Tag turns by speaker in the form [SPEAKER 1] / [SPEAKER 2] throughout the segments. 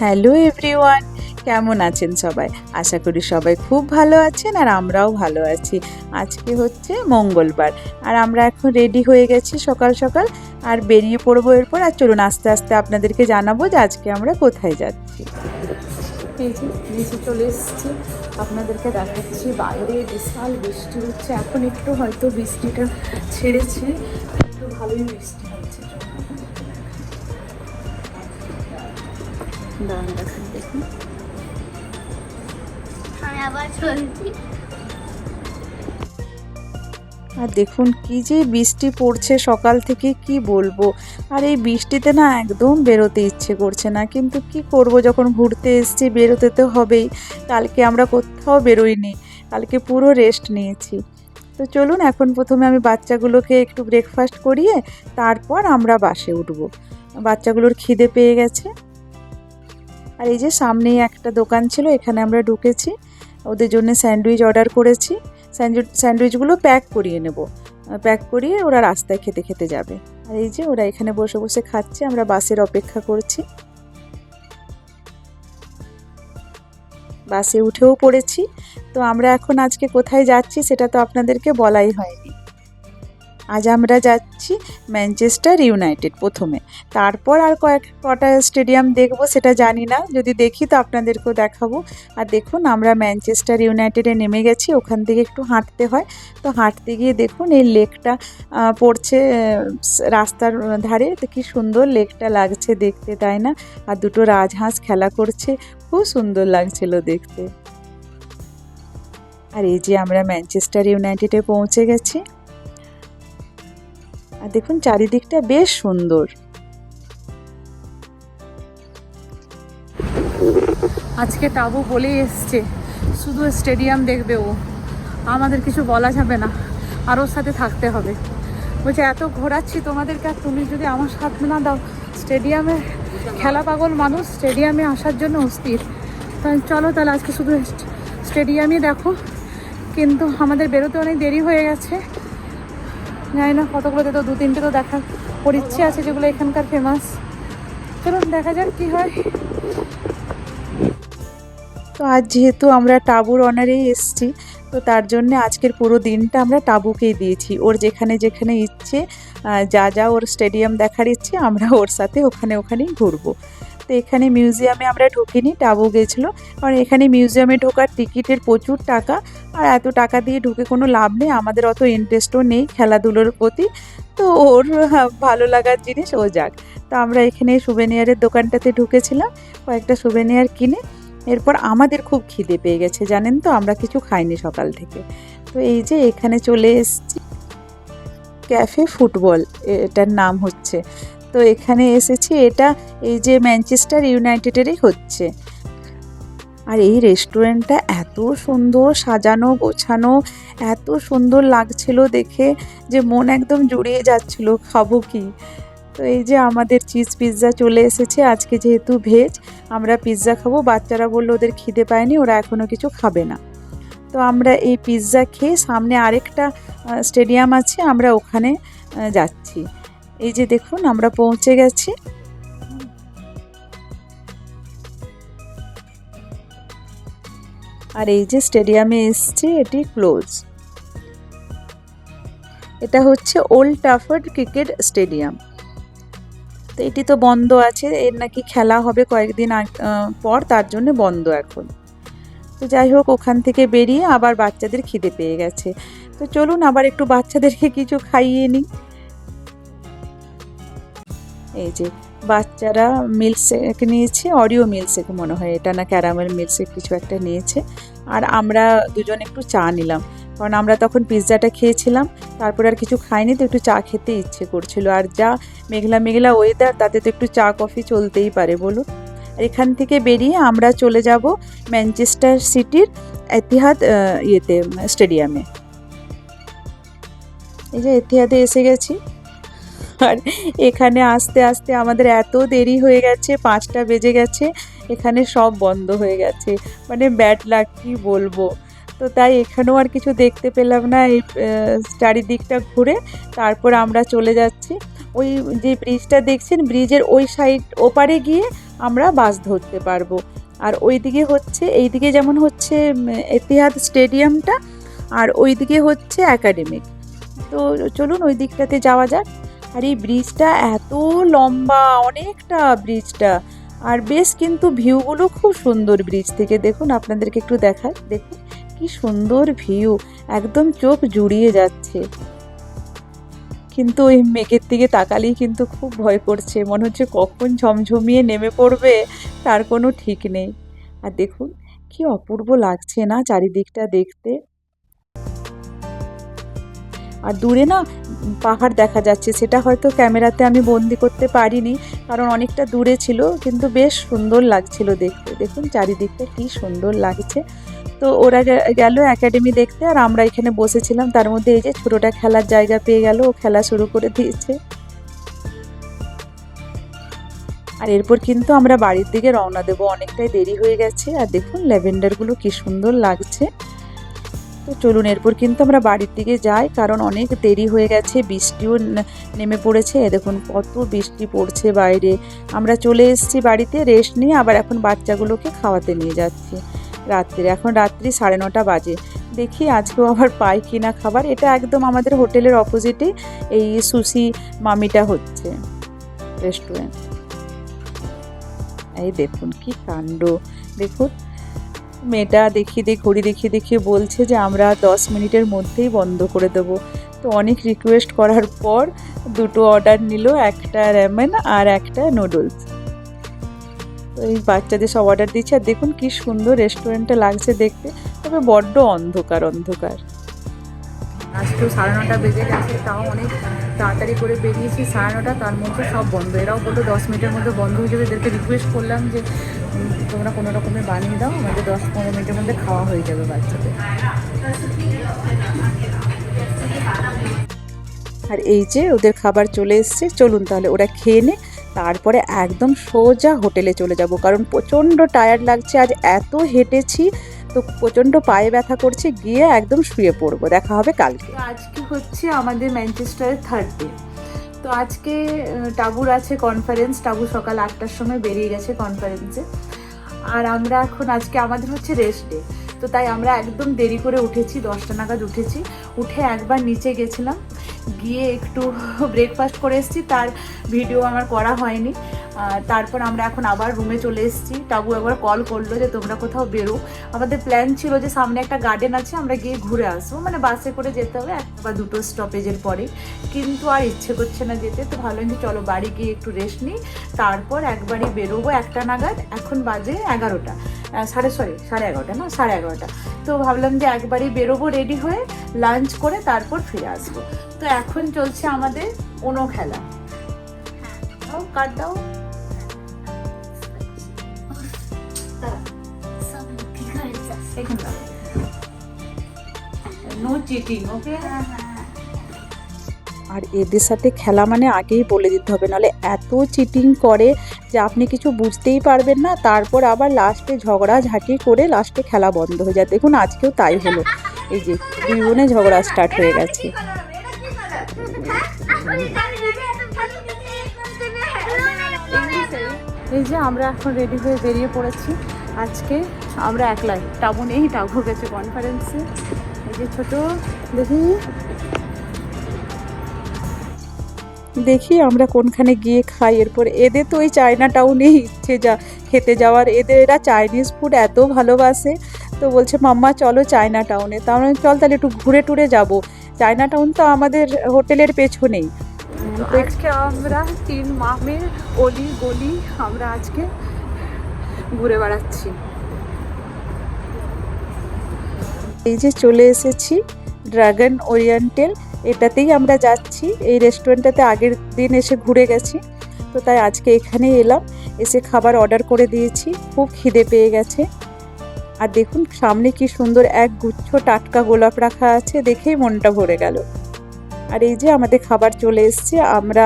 [SPEAKER 1] Hello everyone, কেমন আছেন সবাই? আশা করি সবাই খুব ভালো আছেন আর আমরাও ভালো আছি। আজকে হচ্ছে মঙ্গলবার আর আমরা এখন রেডি হয়ে গেছি সকাল সকাল আর বেরিয়ে পড়ব এরপর। আর চলুন আস্তে আস্তে আপনাদেরকে জানাব যে আজকে আমরা কোথায় যাচ্ছি। নিচে চলে এসেছি। আপনাদেরকে দেখাচ্ছি, বাইরে বিশাল বৃষ্টি হচ্ছে। এখন একটু হয়তো বৃষ্টিটা ছেড়েছে, একটু ভালোই বৃষ্টি হচ্ছে। দাঁড়ান দেখান দেখুন।
[SPEAKER 2] আমি আবার চলছি।
[SPEAKER 1] আর দেখুন কি যে বৃষ্টি পড়ছে সকাল থেকে কি বলব? আর এই বৃষ্টিতে না একদম বেরোতে ইচ্ছে করছে না কিন্তু কি করব যখন ঘুরতে এসেছি বেরোতে তো হবেই। কালকে আমরা কোথাও বেরোইনি কালকে পুরো রেস্ট নিয়েছি। তো চলুন এখন প্রথমে আমি বাচ্চাগুলোকে একটু ব্রেকফাস্ট করিয়ে তারপর আমরা বাসে উঠবো। বাচ্চাগুলোর খিদে পেয়ে গেছে। আর এই যে সামনেই একটা দোকান ছিল, এখানে আমরা ঢুকেছি। ওদের জন্য স্যান্ডউইচ অর্ডার করেছি। স্যান্ডউইচ, স্যান্ডউইচগুলো প্যাক করিয়ে নেব। প্যাক করিয়ে ওরা রাস্তায় খেতে খেতে যাবে। আর এই যে ওরা এখানে বসে বসে খাচ্ছে, আমরা বাসের অপেক্ষা করছি। বাসে উঠেও পড়েছি। তো আমরা এখন আজকে কোথায় যাচ্ছি, সেটা তো আপনাদেরকে বলাই হয়নি। আজ আমরা যাচ্ছি ম্যানচেস্টার ইউনাইটেড প্রথমে। তারপর আর কয়েক কটা স্টেডিয়াম দেখব, সেটা জানি না। যদি দেখি তো আপনাদেরকেও দেখাবো। আর দেখুন, আমরা ম্যানচেস্টার ইউনাইটেডে নেমে গেছি, ওখান থেকে একটু হাঁটতে হয়। তো হাঁটতে গিয়ে দেখুন, এই লেকটা পড়ছে রাস্তার ধারে। তো কী সুন্দর লেকটা লাগছে দেখতে, তাই না? আর দুটো রাজহাঁস খেলা করছে, খুব সুন্দর লাগছিল দেখতে। আর এই যে আমরা ম্যানচেস্টার ইউনাইটেডে পৌঁছে গেছি। আর দেখুন চারিদিকটা বেশ সুন্দর।
[SPEAKER 3] আজকে তাবু বলেই এসছে, শুধু স্টেডিয়াম দেখবে ও। আমাদের কিছু বলা যাবে না আর ওর সাথে থাকতে হবে। বলছে, এত ঘোরাচ্ছি তোমাদেরকে আর তুমি যদি আমার সাথ না দাও, স্টেডিয়ামে খেলা পাগল মানুষ স্টেডিয়ামে আসার জন্য অস্থির। তাহলে চলো তাহলে আজকে শুধু স্টেডিয়ামই দেখো। কিন্তু আমাদের বেরোতে অনেক দেরি হয়ে গেছে। জানি না কতগুলোতে তো দু তিনটে তো দেখার ওর ইচ্ছে আছে যেগুলো এখানকার ফেমাস চলুন দেখা যাক কী হয়।
[SPEAKER 1] তো আজ যেহেতু আমরা টাবুর অনারেই এসছি, তো তার জন্য আজকের পুরো দিনটা আমরা টাবুকেই দিয়েছি। ওর যেখানে যেখানে ইচ্ছে যা যা ওর স্টেডিয়াম দেখার ইচ্ছে, আমরা ওর সাথে ওখানে ওখানেই ঘুরবো। তো এখানে মিউজিয়ামে আমরা ঢুকিনি টাবু গেছিল। কারণ এখানে মিউজিয়ামে ঢোকার টিকিটের প্রচুর টাকা। আর এত টাকা দিয়ে ঢুকে কোনো লাভ নেই আমাদের অত ইন্টারেস্টও নেই খেলাধুলোর প্রতি। তো ওর হ্যাঁ, ভালো লাগার জিনিস ও যাক। তো আমরা এখানে সুভেনিয়ারের দোকানটাতে ঢুকেছিলাম কয়েকটা সুভেনিয়ার কিনে। এরপর আমাদের খুব খিদে পেয়ে গেছে জানেন তো আমরা কিছু খাইনি সকাল থেকে। তো এই যে এখানে চলে এসেছি ক্যাফে ফুটবল এটার নাম হচ্ছে। তো এখানে এসেছি, এটা এই যে ম্যানচেস্টার ইউনাইটেডেরই হচ্ছে। আর এই রেস্টুরেন্টটা এত সুন্দর সাজানো, গোছানো, এত সুন্দর লাগছিল দেখে যে মন একদম জুড়িয়ে যাচ্ছিল, খাব কি? তো এই যে আমাদের চিজ পিৎজা চলে এসেছে, আজকে যেহেতু ভেজ, আমরা পিৎজা খাব। বাচ্চারা বলল ওদের খিদে পায়নি, ওরা এখনও কিছু খাবে না। তো আমরা এই পিৎজা খেয়ে সামনে আরেকটা স্টেডিয়াম আছে, আমরা ওখানে যাচ্ছি। এই যে দেখুন, আমরা পৌঁছে গেছি। আর এই যে স্টেডিয়ামে এসছি, এটি ক্লোজ। এটা হচ্ছে ওল্ড টাফার্ড ক্রিকেট স্টেডিয়াম। তো এটি তো বন্ধ আছে, এর নাকি খেলা হবে কয়েকদিন পর, তার জন্য বন্ধ এখন। তো যাই হোক, ওখান থেকে বেরিয়ে আবার বাচ্চাদের খিদে পেয়ে গেছে। তো চলুন, আবার একটু বাচ্চাদেরকে কিছু খাইয়ে নিই। এই যে বাচ্চারা মিল্কশেক নিয়েছে অরিও মিল্কশেক মনে হয় এটা না ক্যারামেল মিল্কশেক কিছু একটা নিয়েছে। আর আমরা দুজন একটু চা নিলাম। কারণ আমরা তখন পিৎজাটা খেয়েছিলাম, তারপর আর কিছু খাইনি তো একটু চা খেতে ইচ্ছে করছিল। আর যা মেঘলা মেঘলা ওয়েদার তাতে তো একটু চা কফি চলতেই পারে, বলুন। আর এখান থেকে বেরিয়ে আমরা চলে যাব ম্যানচেস্টার সিটির এতিহাদ ইয়েতে স্টেডিয়ামে এই যে এতিহাদে এসে গেছি। আর এখানে আস্তে আস্তে আমাদের এত দেরি হয়ে গেছে, পাঁচটা বেজে গেছে, এখানে সব বন্ধ হয়ে গেছে। মানে ব্যাড লাগ কি বলব? তো তাই এখানেও আর কিছু দেখতে পেলাম না, এই চারিদিকটা ঘুরে তারপর আমরা চলে যাচ্ছি। ওই যে ব্রিজটা দেখছেন ব্রিজের ওই সাইড ওপারে গিয়ে আমরা বাস ধরতে পারব। আর ওইদিকে হচ্ছে, এইদিকে যেমন হচ্ছে এতিহাদ স্টেডিয়ামটা আর ওইদিকে হচ্ছে একাডেমিক তো চলুন ওই দিকটাতে যাওয়া যাক। আর এই ব্রিজটা এত লম্বা, অনেকটা ব্রিজটা। আর বেশ কিন্তু ভিউগুলো খুব সুন্দর ব্রিজ থেকে। দেখুন, আপনাদেরকে একটু দেখায় দেখুন, কি সুন্দর ভিউ। একদম চোখ জুড়িয়ে যাচ্ছে। কিন্তু ওই মেঘের দিকে তাকালেই কিন্তু খুব ভয় করছে। মনে হচ্ছে কখন ঝমঝমিয়ে নেমে পড়বে, তার কোনো ঠিক নেই। আর দেখুন, কি অপূর্ব লাগছে না চারিদিকটা দেখতে। আর দূরে না পাহাড় দেখা যাচ্ছে। সেটা হয়তো ক্যামেরাতে আমি বন্দি করতে পারিনি, কারণ অনেকটা দূরে ছিল, কিন্তু বেশ সুন্দর লাগছিল দেখতে। দেখুন চারিদিকটা কি সুন্দর লাগছে। তো ওরা গেল একাডেমি দেখতে, আর আমরা এখানে বসেছিলাম। তার মধ্যে এই যে ছোটোটা খেলার জায়গা পেয়ে গেল, ও খেলা শুরু করে দিয়েছে। আর এরপর কিন্তু আমরা বাড়ির দিকে রওনা দেবো। অনেকটাই দেরি হয়ে গেছে, আর দেখুন ল্যাভেন্ডারগুলো কি সুন্দর লাগছে। তো চলুন, এরপর কিন্তু আমরা বাড়ির দিকে যাই, কারণ অনেক দেরি হয়ে গেছে, বৃষ্টিও নেমে পড়েছে। দেখুন, কত বৃষ্টি পড়ছে বাইরে। আমরা চলে এসেছি বাড়িতে, রেস্ট নিয়ে আবার এখন বাচ্চাগুলোকে খাওয়াতে নিয়ে যাচ্ছি। রাত্রে এখন রাত্রি সাড়ে নটা বাজে। দেখি আজকেও আবার পাই কিনা খাবার। এটা একদম আমাদের হোটেলের অপোজিটে এই সুশি মামিটা হচ্ছে রেস্টুরেন্ট। এই দেখুন, কি কাণ্ড। দেখুন মেয়েটা দেখিয়ে দিয়ে ঘড়ি দেখিয়ে দেখিয়ে বলছে যে আমরা দশ মিনিটের মধ্যেই বন্ধ করে দেবো। তো অনেক রিকোয়েস্ট করার পর দুটো অর্ডার নিল, একটা র্যামেন আর একটা নুডলস তো এই বাচ্চাদের সব অর্ডার দিচ্ছে। আর দেখুন কি সুন্দর রেস্টুরেন্টটা লাগছে দেখতে, তবে বড্ড অন্ধকার অন্ধকার।
[SPEAKER 3] আজকেও সাড়ে নটা বেজে গেছে, তাও অনেক তাড়াতাড়ি করে বেরিয়েছি সাড়ে নটা, তার মধ্যে সব বন্ধ। এরাও বলল দশ মিনিটের মধ্যে বন্ধ হয়ে যাবে। এদেরকে রিকোয়েস্ট করলাম যে তোমরা কোনো রকমে বানিয়ে দাও, আমাদের দশ পনেরো মিনিটের মধ্যে খাওয়া হয়ে যাবে বাচ্চাদের।
[SPEAKER 1] আর এই যে ওদের খাবার চলে এসছে, চলুন তাহলে ওরা খেয়ে নে, তারপরে একদম সোজা হোটেলে চলে যাব, কারণ প্রচণ্ড টায়ার্ড লাগছে, আজ এত হেঁটেছি, তো প্রচণ্ড পায়ে ব্যথা করছে, গিয়ে একদম শুয়ে পড়ব, দেখা হবে কালকে।
[SPEAKER 3] আজকে হচ্ছে আমাদের ম্যানচেস্টারের থার্ড ডে তো আজকে টাবুর আছে কনফারেন্স টাবু সকাল আটটার সময় বেরিয়ে গেছে কনফারেন্সে আর আমরা এখন আজকে, আমাদের হচ্ছে রেস্ট ডে তো তাই আমরা একদম দেরি করে উঠেছি, দশটা নাগাদ উঠেছি। উঠে একবার নিচে গেছিলাম, গিয়ে একটু ব্রেকফাস্ট করে এসেছি, তার ভিডিও আমার করা হয়নি। তারপর আমরা এখন আবার রুমে চলে এসেছি। টাবু একবার কল করল যে তোমরা কোথাও বেরো। আমাদের প্ল্যান ছিল যে সামনে একটা গার্ডেন আছে আমরা গিয়ে ঘুরে আসব। মানে বাসে করে যেতে হবে একটা বা দুটো স্টপেজের পরে। কিন্তু আর ইচ্ছে করছে না যেতে তো ভালো যে চলো বাড়ি গিয়ে একটু রেস্ট নিই। তারপর একবারই বেরোবো একটা নাগাদ এখন বাজে এগারোটা। সাড়ে সরি সাড়ে এগারোটা না সাড়ে এগারোটা। তো ভাবলাম যে একবারই বেরোবো রেডি হয়ে লাঞ্চ করে তারপর ফিরে আসব। তো এখন চলছে আমাদের কোনো খেলা। কাট দাও। এখানে দাও নো চিটিং ওকে
[SPEAKER 1] আর এদের সাথে খেলা মানে আগেই বলে দিতে হবে নাহলে এত চিটিং করে যে আপনি কিছু বুঝতেই পারবেন না তারপর আবার লাস্টে ঝগড়া ঝাঁটি করে লাস্টে খেলা বন্ধ হয়ে যায়। দেখুন আজকেও তাই হলো। এই যে দুই বোনে ঝগড়া স্টার্ট হয়ে গেছে।
[SPEAKER 3] এই যে আমরা এখন রেডি হয়ে বেরিয়ে পড়েছি। আজকে আমরা একলাই। টাবু নেই টাবু গেছে কনফারেন্সে এই যে ছোট দেখি।
[SPEAKER 1] দেখি আমরা কোনখানে গিয়ে খাই। এরপর এদের তো ওই চায়না টাউনেই ইচ্ছে যা খেতে যাওয়ার। এদের এরা চাইনিজ ফুড এত ভালোবাসে তো বলছে মাম্মা চলো চায়না টাউনে তাহলে চল তাহলে একটু ঘুরে টুরে যাব। চায়না টাউন তো আমাদের হোটেলের পেছনেই।
[SPEAKER 3] তো আজকে আমরা তিন মামের অলি গলি আমরা আজকে ঘুরে বেড়াচ্ছি।
[SPEAKER 1] এই যে চলে এসেছি ড্রাগন ওরিয়েন্টাল, এটাতেই আমরা যাচ্ছি। এই রেস্টুরেন্টটাতে আগের দিন এসে ঘুরে গেছি, তো তাই আজকে এখানে এলাম। এসে খাবার অর্ডার করে দিয়েছি, খুব খিদে পেয়ে গেছে। আর দেখুন, সামনে কি সুন্দর এক গুচ্ছ টাটকা গোলাপ রাখা আছে, দেখেই মনটা ভরে গেল। আর এই যে আমাদের খাবার চলে এসছে, আমরা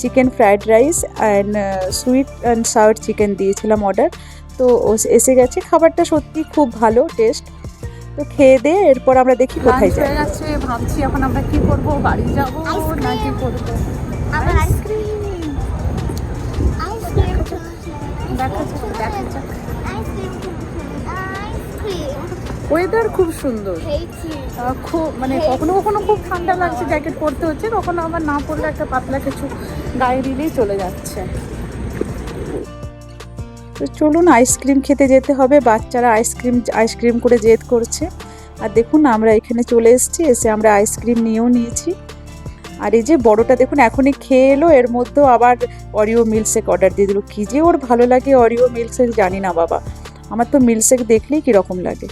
[SPEAKER 1] chicken fried rice and sweet and sour chicken দিয়েছিলাম অর্ডার। তো এসে গেছে। খাবারটা সত্যি খুব ভালো, টেস্ট তো খেয়ে দিয়ে এরপর আমরা দেখি কোথায় যাই।
[SPEAKER 3] হয়ে ভাবছি এখন আমরা কি করব বাড়ি যাব না কি করব?
[SPEAKER 2] আবার আইসক্রিম আইসক্রিম
[SPEAKER 3] দেখ
[SPEAKER 2] ice cream ice cream
[SPEAKER 3] weather খুব সুন্দর। খুব মানে কখনো কখনো খুব ঠান্ডা লাগছে জ্যাকেট পরতে হচ্ছে কখনো আবার না পরলে একটা পাতলা কিছু গায়ে দিলেই চলে যাচ্ছে।
[SPEAKER 1] তো চলুন আইসক্রিম খেতে যেতে হবে। বাচ্চারা আইসক্রিম আইসক্রিম করে জেদ করছে। আর দেখুন, আমরা এখানে চলে এসেছি, এসে আমরা আইসক্রিম নিয়েও নিয়েছি। আর এই যে বড়টা দেখুন, এখনই খেয়ে এলো। এর মধ্যেও আবার অরিও মিল্কশেক অর্ডার দিয়ে দিল। কী যে ওর ভালো লাগে অরিও মিল্কশেক জানি না বাবা। আমার তো মিল্কশেক দেখলেই কীরকম লাগে।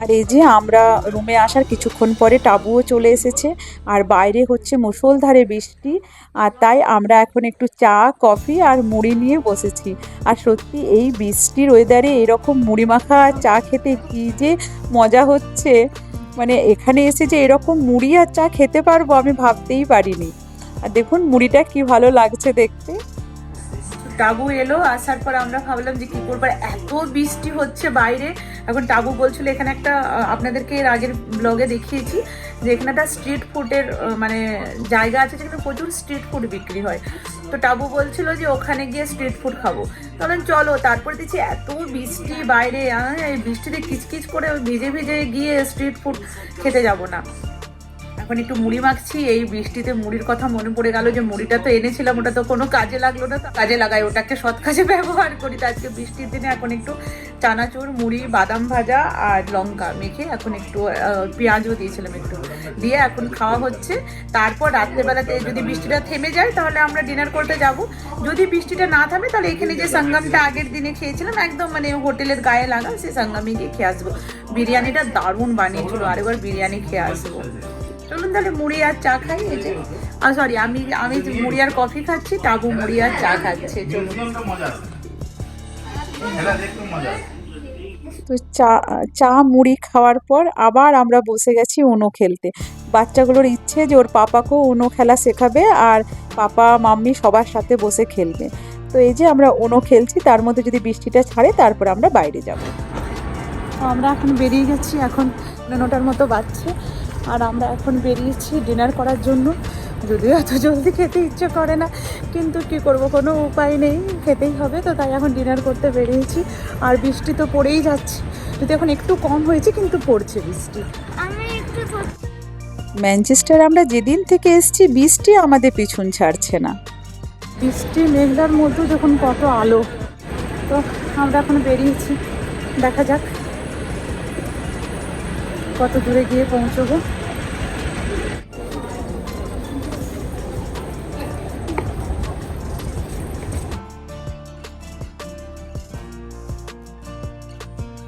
[SPEAKER 1] আর এই যে আমরা রুমে আসার কিছুক্ষণ পরে টাবুও চলে এসেছে। আর বাইরে হচ্ছে মুষলধারে বৃষ্টি, আর তাই আমরা এখন একটু চা, কফি আর মুড়ি নিয়ে বসেছি। আর সত্যি এই বৃষ্টির ওয়েদারে এরকম মুড়ি মাখা আর চা খেতে কী যে মজা হচ্ছে। মানে এখানে এসে যে এরকম মুড়ি আর চা খেতে পারব আমি ভাবতেই পারিনি। আর দেখুন মুড়িটা কি ভালো লাগছে দেখতে।
[SPEAKER 3] টাবু এলো, আসার পর আমরা ভাবলাম যে কি করব এত বৃষ্টি হচ্ছে বাইরে। এখন টাবু বলছিল, এখানে একটা আপনাদেরকে এর আগের ব্লগে দেখিয়েছি, যে এখানে একটা স্ট্রিট ফুডের মানে জায়গা আছে যেখানে প্রচুর স্ট্রিট ফুড বিক্রি হয়। তো টাবু বলছিল যে ওখানে গিয়ে স্ট্রিট ফুড খাব। তখন চলো, তারপর দেখছি এত বৃষ্টি বাইরে এই বৃষ্টিতে কিচকিচ করে ভিজে ভিজে গিয়ে স্ট্রিট ফুড খেতে যাব না। এখন একটু মুড়ি মাখছি, এই বৃষ্টিতে মুড়ির কথা মনে পড়ে গেল যে মুড়িটা তো এনেছিলাম, ওটা তো কোনো কাজে লাগল না কাজে লাগাই, ওটাকে সৎ কাজে ব্যবহার করি। তো আজকে বৃষ্টির দিনে এখন একটু চানাচুর, মুড়ি, বাদাম ভাজা আর লঙ্কা মেখে এখন একটু পেঁয়াজও দিয়েছিলাম একটু। দিয়ে এখন খাওয়া হচ্ছে। তারপর রাত্রেবেলাতে যদি বৃষ্টিটা থেমে যায়, তাহলে আমরা ডিনার করতে যাব। যদি বৃষ্টিটা না থামে, তাহলে এখানে যে সঙ্গমটা আগের দিনে খেয়েছিলাম, একদম মানে হোটেলের গায়ে লাগা, সেই সঙ্গমে গিয়ে খেয়ে আসব। বিরিয়ানিটা দারুণ বানিয়েছিল, আরেকবার বিরিয়ানি খেয়ে আসব। তাহলে মুড়ি আর চা খাই এই যে আর সরি আমি আমি মুড়ি আর কফি খাচ্ছি টাবু মুড়ি আর চা খাচ্ছে
[SPEAKER 1] তো চা চা মুড়ি খাওয়ার পর আবার আমরা বসে গেছি উনো খেলতে। বাচ্চাগুলোর ইচ্ছে যে ওর পাপাকেও উনো খেলা শেখাবে আর পাপা মাম্মি সবার সাথে বসে খেলবে। তো এই যে আমরা উনো খেলছি তার মধ্যে যদি বৃষ্টিটা ছাড়ে তারপর আমরা বাইরে যাব।
[SPEAKER 3] তো আমরা এখন বেরিয়ে গেছি এখন নটার মতো বাজছে। আর আমরা এখন বেরিয়েছি ডিনার করার জন্য। যদিও এত জলদি খেতে ইচ্ছে করে না কিন্তু কি করব কোনো উপায় নেই খেতেই হবে তো তাই এখন ডিনার করতে বেরিয়েছি। আর বৃষ্টি তো পড়েই যাচ্ছে যদি এখন একটু কম হয়েছে কিন্তু পড়ছে বৃষ্টি।
[SPEAKER 2] আমি একটু
[SPEAKER 1] ম্যানচেস্টার আমরা যেদিন থেকে এসেছি বৃষ্টি আমাদের পিছন ছাড়ছে না।
[SPEAKER 3] বৃষ্টি মেঘলার মধ্যেও দেখুন কত আলো। তো আমরা এখন বেরিয়েছি দেখা যাক। কত দূরে গিয়ে পৌঁছবো?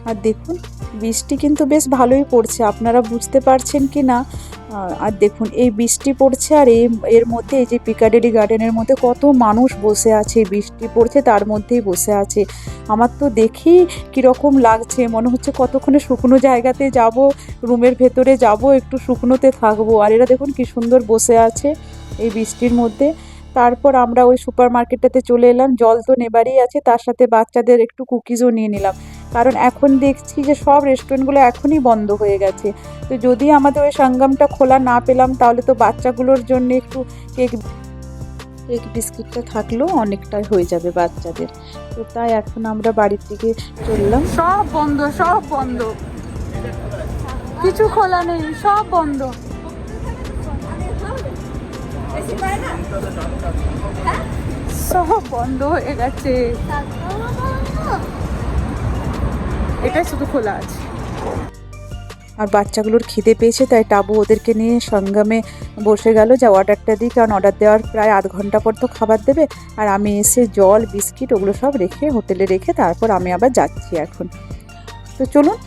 [SPEAKER 1] আর দেখুন, বৃষ্টি কিন্তু বেশ ভালোই পড়ছে। আপনারা বুঝতে পারছেন কি না? আর দেখুন, এই বৃষ্টি পড়ছে আর এই, এর মধ্যে এই যে পিকাডেরি গার্ডেনের মধ্যে কত মানুষ বসে আছে, বৃষ্টি পড়ছে, তার মধ্যেই বসে আছে। আমার তো দেখি কীরকম লাগছে, মনে হচ্ছে কতক্ষণে শুকনো জায়গাতে যাব, রুমের ভেতরে যাব, একটু শুকনোতে থাকব। আর এরা দেখুন কি সুন্দর বসে আছে এই বৃষ্টির মধ্যে। তারপর আমরা ওই সুপার মার্কেটটাতে চলে এলাম, জল তো নেবারই আছে, তার সাথে বাচ্চাদের একটু কুকিজও নিয়ে নিলাম। কারণ এখন দেখছি যে সব রেস্টুরেন্টগুলো এখনই বন্ধ হয়ে গেছে। তো যদি আমাদের ওই সঙ্গমটা খোলা না পেলাম, তাহলে তো বাচ্চাগুলোর জন্য একটু কেক কেক বিস্কিটটা থাকলেও অনেকটাই হয়ে যাবে বাচ্চাদের। তো তাই এখন আমরা বাড়ির দিকে চললাম।
[SPEAKER 3] সব বন্ধ সব বন্ধ। কিছু খোলা নেই, সব বন্ধ। সব বন্ধ হয়ে গেছে। এটাই শুধু খোলা আছে।
[SPEAKER 1] আর বাচ্চাগুলোর খিদে পেয়েছে, তাই টাবু ওদেরকে নিয়ে সঙ্গমে বসে গেল। যা অর্ডারটা দিই, কারণ অর্ডার দেওয়ার প্রায় আধ ঘণ্টা পর তো খাবার দেবে। আর আমি এসে জল, বিস্কিট ওগুলো সব রেখে হোটেলে রেখে তারপর আমি আবার যাচ্ছি এখন। তো চলুন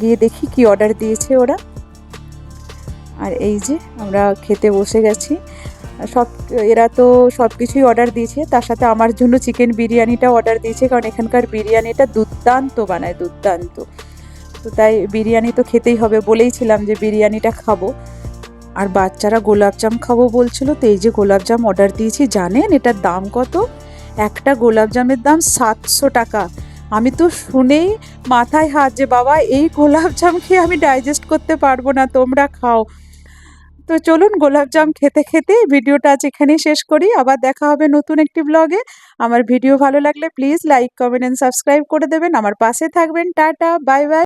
[SPEAKER 1] গিয়ে দেখি কি অর্ডার দিয়েছে ওরা। আর এই যে আমরা খেতে বসে গেছি। সব, এরা তো সব কিছুই অর্ডার দিয়েছে। তার সাথে আমার জন্য চিকেন বিরিয়ানিটা অর্ডার দিয়েছে, কারণ এখানকার বিরিয়ানিটা দুর্দান্ত বানায়, দুর্দান্ত। তো তাই বিরিয়ানি তো খেতেই হবে বলেইছিলাম যে বিরিয়ানিটা খাব। আর বাচ্চারা গোলাপজাম খাব বলছিল, তো এই যে গোলাপজাম অর্ডার দিয়েছি, জানেন এটার দাম কত? একটা গোলাপজামের দাম সাতশো টাকা। আমি তো শুনেই মাথায় হাত যে, বাবা, এই গোলাপজাম খেয়ে আমি ডাইজেস্ট করতে পারব না, তোমরা খাও। তো চলুন গোলাপজাম খেতে খেতে ভিডিওটা আজ এখানেই শেষ করি। আবার দেখা হবে নতুন একটি ব্লগে আমার ভিডিও ভালো লাগলে please like comment and subscribe করে দেবেন। আমার পাশে থাকবেন। Tata bye bye